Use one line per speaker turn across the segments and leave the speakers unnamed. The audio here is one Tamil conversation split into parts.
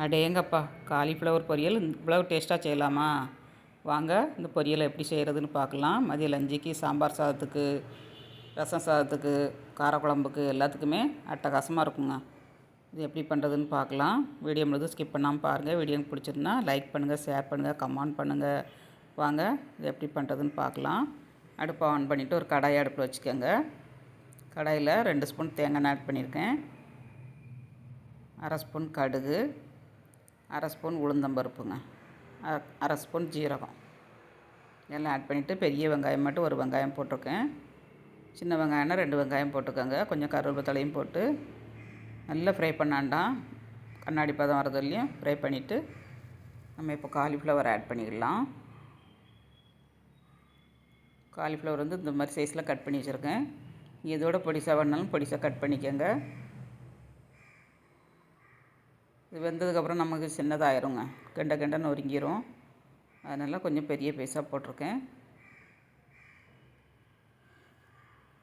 அடேங்கப்பா காலிஃப்ளவர் பொரியல் இவ்வளோ டேஸ்ட்டாக செய்யலாமா? வாங்க இந்த பொரியலை எப்படி செய்கிறதுன்னு பார்க்கலாம். மதிய லஞ்சுக்கு சாம்பார் சாதத்துக்கு ரசம் சாதத்துக்கு காரக்குழம்புக்கு எல்லாத்துக்குமே அட்டகாசமாக இருக்குங்க. இது எப்படி பண்ணுறதுன்னு பார்க்கலாம். வீடியோ முழுதும் ஸ்கிப் பண்ணாமல் பாருங்கள் வீடியோ பிடிச்சிருந்தா லைக் பண்ணுங்கள் ஷேர் பண்ணுங்கள் கமெண்ட் பண்ணுங்கள் வாங்க இது எப்படி பண்ணுறதுன்னு பார்க்கலாம். அடுப்பை ஆன் பண்ணிவிட்டு ஒரு கடாயை அடுப்பில் வச்சுக்கோங்க. கடாயில் ரெண்டு ஸ்பூன் தேங்காய் ஆட் பண்ணியிருக்கேன். அரை ஸ்பூன் கடுகு. அரை ஸ்பூன் உளுந்தம்பருப்புங்க அ- அரை ஸ்பூன் ஜீரகம். எல்லாம் ஆட் பண்ணிவிட்டு பெரிய வெங்காயம் மட்டும் ஒரு வெங்காயம் போட்டிருக்கேன். சின்ன வெங்காயம்னா ரெண்டு வெங்காயம் போட்டுக்கோங்க. கொஞ்சம் கருவேப்பிலையும் போட்டு நல்லா ஃப்ரை பண்ணாண்டாம் கண்ணாடி பதம் வரதுலையும் ஃப்ரை பண்ணிவிட்டு நம்ம இப்போ காலிஃப்ளவர் ஆட் பண்ணிக்கலாம் காலிஃப்ளவர் வந்து இந்த மாதிரி சைஸில் கட் பண்ணி வச்சுருக்கேன். இதோட பொடிசாக வேணாலும் பொடிசாக கட் பண்ணிக்கோங்க. இது வெந்ததுக்கப்புறம் நமக்கு சின்னதாயிருங்க. கெண்ட கெண்ட நொறுங்கிரும். அதனால் கொஞ்சம் பெரிய பீஸாக போட்டிருக்கேன்.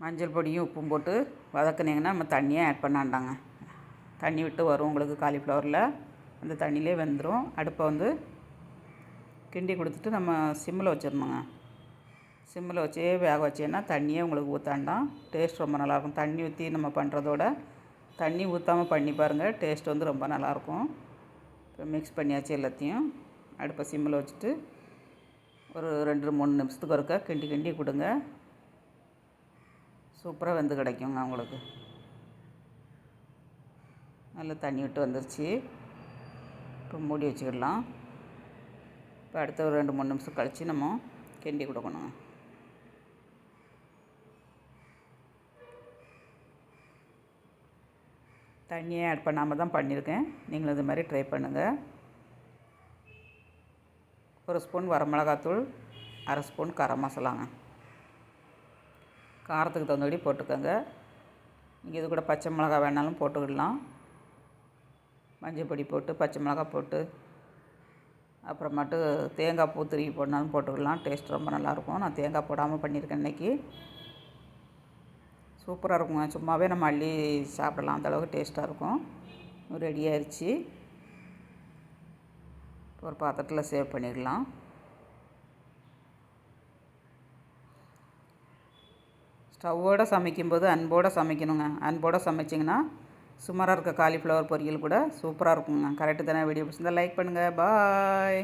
மஞ்சள் பொடியும் உப்பும் போட்டு வதக்குனீங்கன்னா நம்ம தண்ணியே ஆட் பண்ணாண்டாங்க தண்ணி விட்டு வரும் உங்களுக்கு காலிஃப்ளவரில் அந்த தண்ணியிலே வெந்துடும் அடுப்பை வந்து கிண்டி கொடுத்துட்டு நம்ம சிம்மில் வச்சிடணுங்க. சிம்மில் வச்சே வேக வச்சேன்னா தண்ணியே உங்களுக்கு ஊற்றாண்டாம் டேஸ்ட் ரொம்ப நல்லாயிருக்கும். தண்ணி ஊற்றி நம்ம பண்ணுறதோட தண்ணி ஊற்றாமல் பண்ணி பாருங்கள் டேஸ்ட் வந்து ரொம்ப நல்லாயிருக்கும் இப்போ மிக்ஸ் பண்ணியாச்சு எல்லாத்தையும். அடுப்பை சிம்மில் வச்சுட்டு ஒரு ரெண்டு மூணு நிமிஷத்துக்கு ஒருக்கா கிண்டி கிண்டி கொடுங்க. சூப்பராக வெந்து கிடைக்குங்க அவங்களுக்கு நல்லா தண்ணி விட்டு வந்துருச்சு. இப்போ மூடி வச்சுக்கிடலாம். இப்போ அடுத்த ஒரு ரெண்டு மூணு நிமிஷம் கழித்து நம்ம கிண்டி கொடுக்கணும். தண்ணியே ஆட் பண்ணாமல் தான் பண்ணியிருக்கேன். நீங்களும் இது மாதிரி ட்ரை பண்ணுங்கள் ஒரு ஸ்பூன் வரமிளகாத்தூள் அரை ஸ்பூன் கரம் மசாலாங்க. காரத்துக்கு தகுந்தபடி போட்டுக்கோங்க. நீங்கள் இது கூட பச்சை மிளகா வேணாலும் போட்டுக்கிடலாம். மஞ்சள் பொடி போட்டு பச்சை மிளகா போட்டு அப்புறமாட்டு தேங்காய் பூ திருவி போடனாலும் போட்டுக்கலாம் டேஸ்ட் ரொம்ப நல்லாயிருக்கும். நான் தேங்காய் போடாமல் பண்ணியிருக்கேன் இன்றைக்கி சூப்பராக இருக்குங்க. சும்மாவே நம்ம அள்ளி சாப்பிடலாம். அந்தளவுக்கு டேஸ்ட்டாக இருக்கும். ரெடி ஆயிடுச்சு ஒரு பாத்திரத்தில் சேவ் பண்ணிடலாம். ஸ்டவ்வோடு சமைக்கும்போது அன்போடு சமைக்கணுங்க. அன்போடு சமைச்சிங்கன்னா சுமாராக இருக்க காலிஃப்ளவர் பொரியல் கூட சூப்பராக இருக்குங்க. கரெக்டு தானே? வீடியோ பிடிச்சிருந்தால் லைக் பண்ணுங்கள் பாய்